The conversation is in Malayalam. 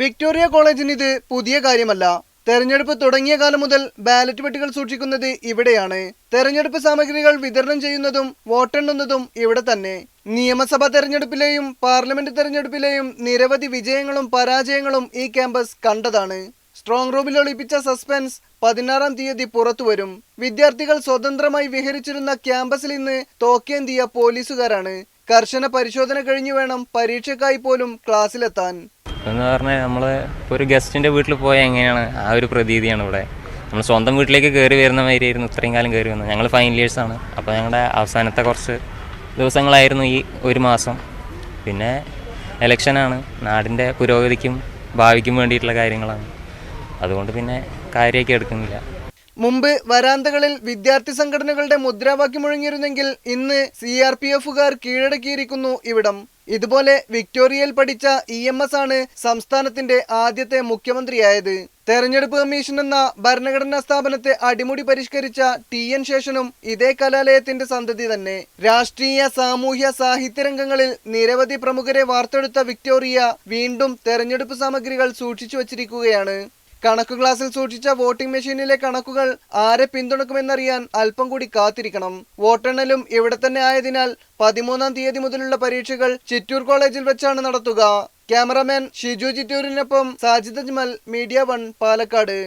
വിക്ടോറിയ കോളേജിന് ഇത് പുതിയ കാര്യമല്ല. തെരഞ്ഞെടുപ്പ് തുടങ്ങിയ കാലം മുതൽ ബാലറ്റ് പെട്ടികൾ സൂക്ഷിക്കുന്നത് ഇവിടെയാണ്. തെരഞ്ഞെടുപ്പ് സാമഗ്രികൾ വിതരണം ചെയ്യുന്നതും വോട്ടെണ്ണുന്നതും ഇവിടെ തന്നെ. നിയമസഭാ തെരഞ്ഞെടുപ്പിലെയും പാർലമെന്റ് തെരഞ്ഞെടുപ്പിലെയും നിരവധി വിജയങ്ങളും പരാജയങ്ങളും ഈ ക്യാമ്പസ് കണ്ടതാണ്. സ്ട്രോങ് റൂമിൽ ഒളിപ്പിച്ച സസ്പെൻസ് പതിനാറാം തീയതി പുറത്തുവരും വിദ്യാർത്ഥികൾ സ്വതന്ത്രമായി വിഹരിച്ചിരുന്ന ക്യാമ്പസിൽ ഇന്ന് തോക്കേന്തിയ പോലീസുകാരാണ്. കർശന പരിശോധന കഴിഞ്ഞു വേണം പരീക്ഷയ്ക്കായി പോലും ക്ലാസ്സിലെത്താൻ. എന്ന് പറഞ്ഞാൽ നമ്മൾ ഒരു ഗസ്റ്റിന്റെ വീട്ടിൽ പോയാൽ എങ്ങനെയാണ്? ആ ഒരു പ്രതീതിയാണ് ഇവിടെ. നമ്മൾ സ്വന്തം വീട്ടിലേക്ക് കയറി വരുന്ന മാതിരിയായിരുന്നു ഇത്രയും കാലം കയറി വന്നത്. ഞങ്ങൾ ഫൈനൽ ഇയേഴ്സാണ് അപ്പോൾ ഞങ്ങളുടെ അവസാനത്തെ കുറച്ച് ദിവസങ്ങളായിരുന്നു ഈ ഒരു മാസം. പിന്നെ ഇലക്ഷനാണ്. നാടിന്റെ പുരോഗതിക്കും ഭാവിക്കും വേണ്ടിയിട്ടുള്ള കാര്യങ്ങളാണ്. അതുകൊണ്ട് പിന്നെ കാര്യമൊക്കെ എടുക്കുന്നില്ല. മുമ്പ് വരാന്തകളിൽ വിദ്യാർത്ഥി സംഘടനകളുടെ മുദ്രാവാക്യം മുഴങ്ങിയിരുന്നെങ്കിൽ ഇന്ന് സി ആർ പി എഫുകാർ കീഴടക്കിയിരിക്കുന്നു ഇവിടം. ഇതുപോലെ വിക്ടോറിയയിൽ പഠിച്ച ഇ എം എസ് ആണ് സംസ്ഥാനത്തിന്റെ ആദ്യത്തെ മുഖ്യമന്ത്രിയായത്. തെരഞ്ഞെടുപ്പ് കമ്മീഷൻ എന്ന ഭരണഘടനാ സ്ഥാപനത്തെ അടിമുടി പരിഷ്കരിച്ച ടി എൻ ശേഷനും ഇതേ കലാലയത്തിന്റെ സന്തതി തന്നെ. രാഷ്ട്രീയ സാമൂഹ്യ സാഹിത്യ രംഗങ്ങളിൽ നിരവധി പ്രമുഖരെ വാർത്തെടുത്ത വിക്ടോറിയ വീണ്ടും തെരഞ്ഞെടുപ്പ് സാമഗ്രികൾ സൂക്ഷിച്ചു വച്ചിരിക്കുകയാണ്. കണക്കു ക്ലാസ്സിൽ സൂക്ഷിച്ച വോട്ടിംഗ് മെഷീനിലെ കണക്കുകൾ ആരെ പിന്തുണക്കുമെന്നറിയാൻ അല്പം കൂടി കാത്തിരിക്കണം. വോട്ടെണ്ണലും ഇവിടെ തന്നെ ആയതിനാൽ പതിമൂന്നാം തീയതി മുതലുള്ള പരീക്ഷകൾ ചിറ്റൂർ കോളേജിൽ വെച്ചാണ് നടത്തുക. ക്യാമറമാൻ ഷിജു ചിറ്റൂരിനൊപ്പം സാജിദ് അജ്മൽ മീഡിയ വൺ പാലക്കാട്.